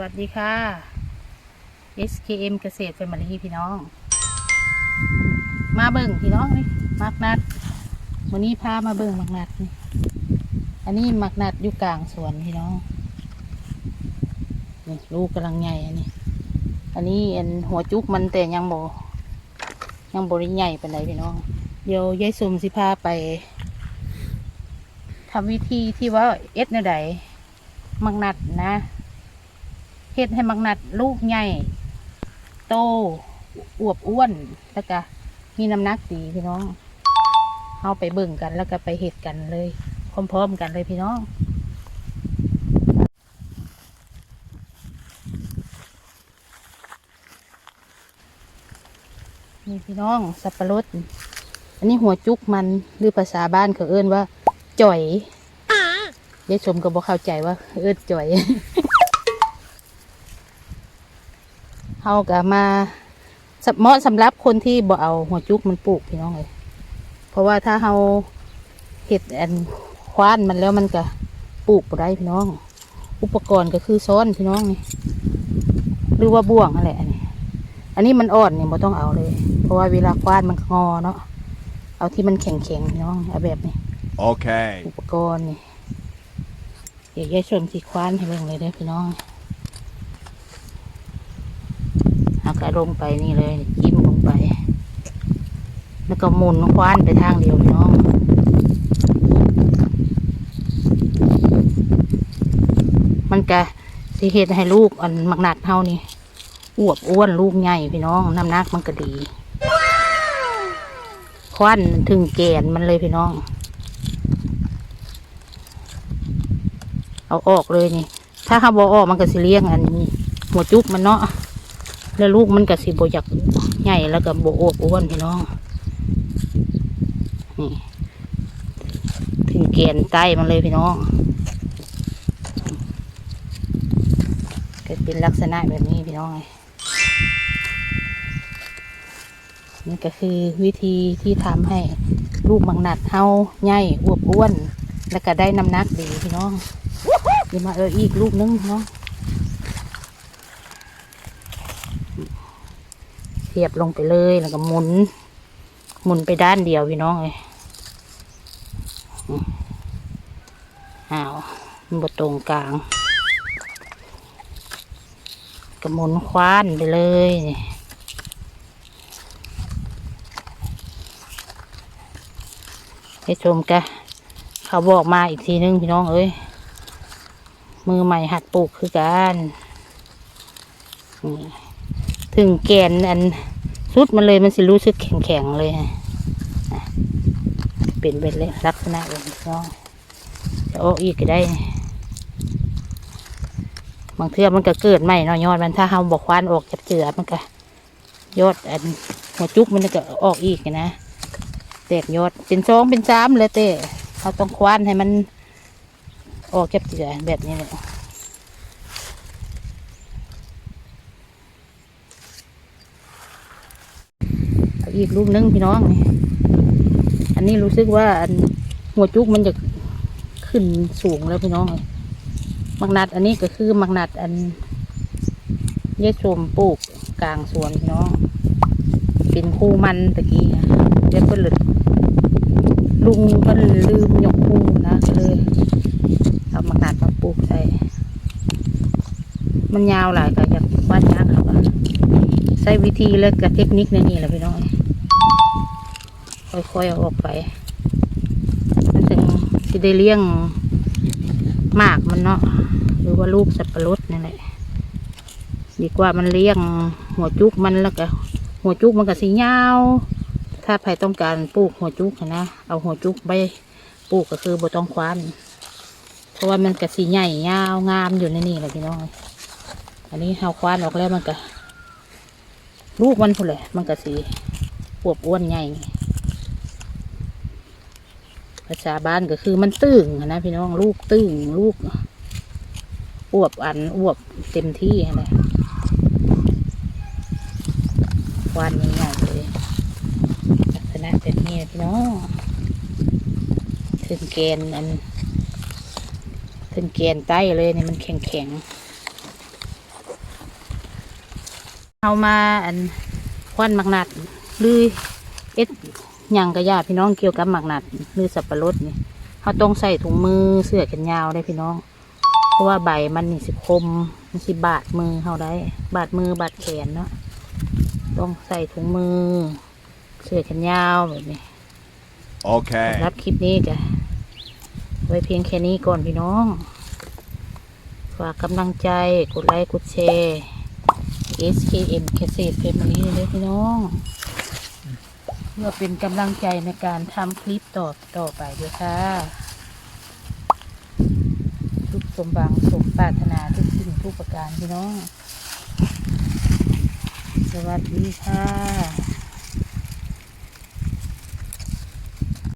วัสดีค่ะ SKM เกษตรแฟมิลี่พี่น้อง มาเบิ่งพี่น้องนี่มักนัดวันนี้พามาเบิ่งมักนัดนี่อันนี้มักนัดอยู่กลางสวนพี่น้องนี่ลูกกำลังใหญ่อันนี้ อันนี้อันหัวจุกมันแต่ยังบ่ยังบริใหญ่เป็นไรพี่น้อง เดี๋ยวยายสมสิพาไปทำวิธีที่ว่าเอ็ดแนวใดมักนัดนะ เฮ็ดให้มักนัดลูกใหญ่โตอวบอ้วนแล้วก็มีน้ำหนักดีพี่น้องเอาไปเบิ่งกันแล้วก็ไปเฮ็ดกันเลยพร้อมๆกันเลยพี่น้องนี่พี่น้องสับปะรด อันนี้หัวจุกมันหรือภาษาบ้านเขาเอิ้นว่า จ่อยเดี๋ยวชมก็บอกเข้าใจว่า เอิ้นจ่อย เฮาก็มาสเหมาะสำหรับคนที่บ่เอาหัวจุกมันปลูกพี่น้องเลยเพราะว่าถ้าเฮาเห็ดอันคว้านมันแล้วมันก็ปลูกบ่ได้พี่น้อง อุปกรณ์ก็คือซ้อนพี่น้องนี่หรือว่าบ่วงอะไรอันนี้อันนี้มันอ่อนเนี่ยบ่ต้องเอาเลย เพราะว่าเวลาคว้านมันงอเนาะเอาที่มันแข็งๆพี่น้องเอาแบบนี้ Okay. อุปกรณ์นี่เดี๋ยวยายชมสีคว้านให้เบิ่งเลยเด้อพี่น้องเอา กระลงไปนี่เลยจิ้มลงไป แล้วก็หมุนคว้านไปทางเดียวพี่น้องมันก็สิเฮ็ดให้ลูกอันมักหนักเท่านี่อวบอ้วนลูกใหญ่พี่น้องน้ำหนักมันก็ดีคว้านถึงแกนมันเลยพี่น้อง เอาออกเลยนี่ ถ้าเขาบอออกมันก็สิเลี้ยงอันนี้หัวจุกมันเนาะ แล้วลูกมันก็สิบอยากใหญ่แล้วก็โบอบอ้วนพี่น้อง นี่ ถึงแกนใต้มันเลยพี่น้องก็เป็นลักษณะแบบนี้พี่น้องนี่ก็คือวิธีที่ทำให้ลูกมังหนัดเฮาใหญ่อวบอ้วน แล้วก็ได้น้ำหนักดีพี่น้องเดี๋ยวมาเอออีกลูกนึงเนาะ เสียบลงไปเลยแล้วก็หมุน หมุนไปด้านเดียวพี่น้องเลยอ้าวมันบตรงกลางก็หมุนคว้านไปเลยให้ชมกะเขาบอกมาอีกทีนึงพี่น้องเอ้ยมือใหม่หัดปลูกคือกันนี่ ถึงแกนอันสุดมันเลยมันสิรู้สึกแข็งๆเลยเป็นเป็นเลยลักษณะแบบนี้เนาะจะออกอีกก็ได้ บางเทื่อมันก็เกิดใหม่เนาะยอดมันถ้าเฮาบอกควานออกจากเจือมันก็ยอดอันหัวจุกมันก็ออกอีกนะแตกยอดเป็นซองเป็นซ้ำเลยเต้เราต้องควานให้มันออกเก็บเจือแบบนี้เลย อีกลูกนึงพี่น้องนี่อันนี้รู้สึกว่าอันหัวจุกมันจะขึ้นสูงแล้วพี่น้องเลยมักนัดอันนี้ก็คือมักนัดอันเยชมปลูกกลางสวนพี่น้อง เป็นคู่มันตะกี้เดี๋ยวเพิ่นหลุดลุงเพิ่นลืมยกคู่นะก็เลยเอามากัดมาปลูกใส่มันยาวหลายก็อยากวาดยากครับใช้วิธีและกับเทคนิคในนี่แหละพี่น้อง ค่อยๆเอาออกไป มันถึงจะได้เลี้ยงมากมันเนาะหรือว่าลูกสับปะรดนี่แหละดีกว่ามันเลี้ยงหัวจุกมันแล้วก็หัวจุกมันก็สียาถ้าใครต้องการปลูกหัวจุกนะเอาหัวจุกไปปลูกก็คือบ่ต้องคว้านเพราะว่ามันกะสีใหญ่ยาวงามอยู่ในนี่แหละพี่น้องอันนี้เฮาคว้านออกแล้วมันก็ลูกมันพุ่นเลยมันก็สีอวบอ้วนใหญ่ ภาษาบ้านก็คือมันตึงนะพี่น้องลูกตึงลูกอวบอันอวบเต็มที่อะไรวันใหญ่เลยลักษณะแบบนี้พี่น้องถึงเกณฑ์อันถึงแกนใต้เลยเนี่ยมันแข็งแข็งเอามาอันควันมักนัดหรือเอ็ด ยังกระยาพี่น้องเกี่ยวกับหมักนัดหรือสับปะรดนี่เขาต้องใส่ถุงมือเสื้อแขนยาวได้พี่น้อง เพราะว่าใบมันนี่สิคมมันสิบาดมือเขาได้ บาดมือบาดแขนเนาะต้องใส่ถุงมือ เสื้อแขนยาวแบบนี้ Okay. รับคลิปนี้จะไว้เพียงแค่นี้ก่อนพี่น้อง ฝากกำลังใจกดไลค์กดแชร์ SKM เกษตรเฟมิลี่เลยพี่น้อง เพื่อเป็นกำลังใจในการทำคลิปต่อต่อไปด้วยค่ะทุกสมบังสมปรารถนาทุกสิ่งทุกประการพี่น้อง สวัสดีค่ะ